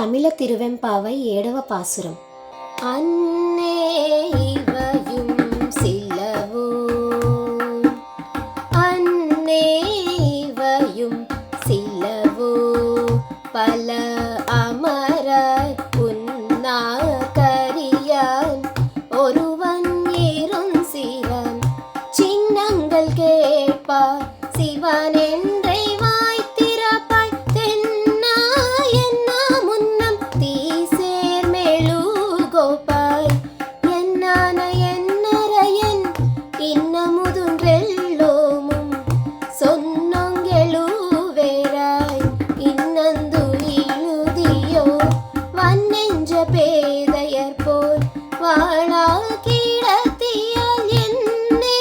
தமிழ திருவெம்பாவை ஏடவ பாசுரம். அன்னே இவையும் சிலவோ? அன்னே இவையும் சிலவோ? பல அமர புன்னா கரியான் ஒருவன் இரும் சிவன். சின்னங்கள் கேட்பார் சிவனே இழுதியோ வன்னெஞ்ச பேதையர் போல் வாழா கிடத்தியால் என்னே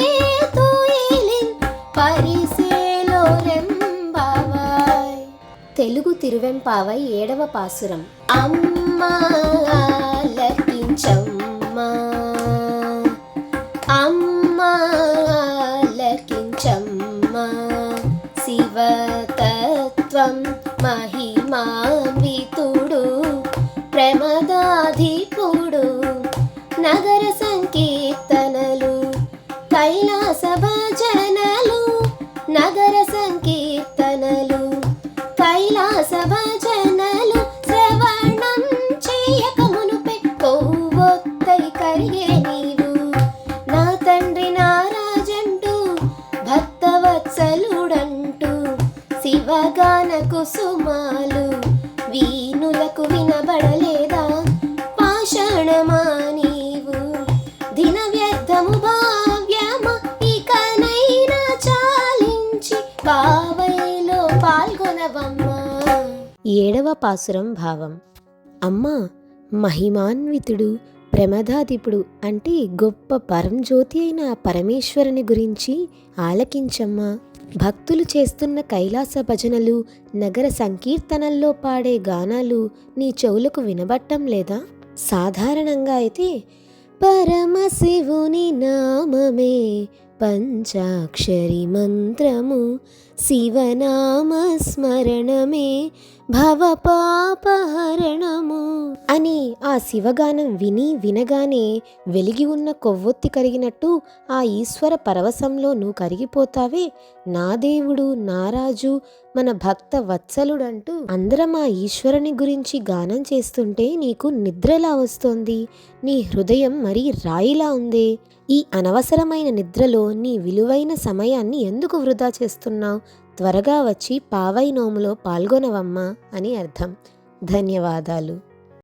తోయిలిన్ పరిసేలోరెంబావాయ్ తెలుగు తిరువెంపావై ఏడవ పాసురం అమ్మ ఆలకించమ్మా అమ్మ ఆలకించమ్మా శివతత్వం మహిమాన్వితుడు నగర సంకీర్తనలు కైలాస భజనలు నగర సంకీర్తనలు కైలాస భజనలు శ్రవణం చేయక మునుపే కొవ్వొత్తై కరిగే నీవు. నా తండ్రి నారాజంటూ భక్తవత్సలుడంటూ శివగాన కుసుమాలు వీణులకు వినబడలేదా? పాషాణమా బావైలో పాల్గొనవమ్మా. ఏడవ పాసురం భావం. అమ్మా మహిమాన్వితుడు ప్రమదాధిపుడు అంటే గొప్ప పరంజ్యోతి అయిన పరమేశ్వరుని గురించి ఆలకించమ్మా. భక్తులు చేస్తున్న కైలాస భజనలు నగర సంకీర్తనల్లో పాడే గానాలు నీ చెవులకు వినబట్టం లేదా? సాధారణంగా అయితే పరమశివుని నామమే పంచాక్షరి మంత్రము శివనామస్మరణమే భవపాపహరణము అని ఆ శివగానం విని వినగానే వెలిగి ఉన్న కొవ్వొత్తి కరిగినట్టు ఆ ఈశ్వర పరవశంలో నువ్వు కరిగిపోతావే. నా దేవుడు నారాజు మన భక్త వత్సలుడంటూ అందరం ఆ ఈశ్వరుని గురించి గానం చేస్తుంటే నీకు నిద్రలా వస్తోంది. నీ హృదయం మరీ రాయిలా ఉందే. ఈ అనవసరమైన నిద్రలో నీ విలువైన సమయాన్ని ఎందుకు వృధా చేస్తున్నావు? త్వరగా వచ్చి పావై నోములో పాల్గొనవమ్మా అని అర్థం. ధన్యవాదాలు.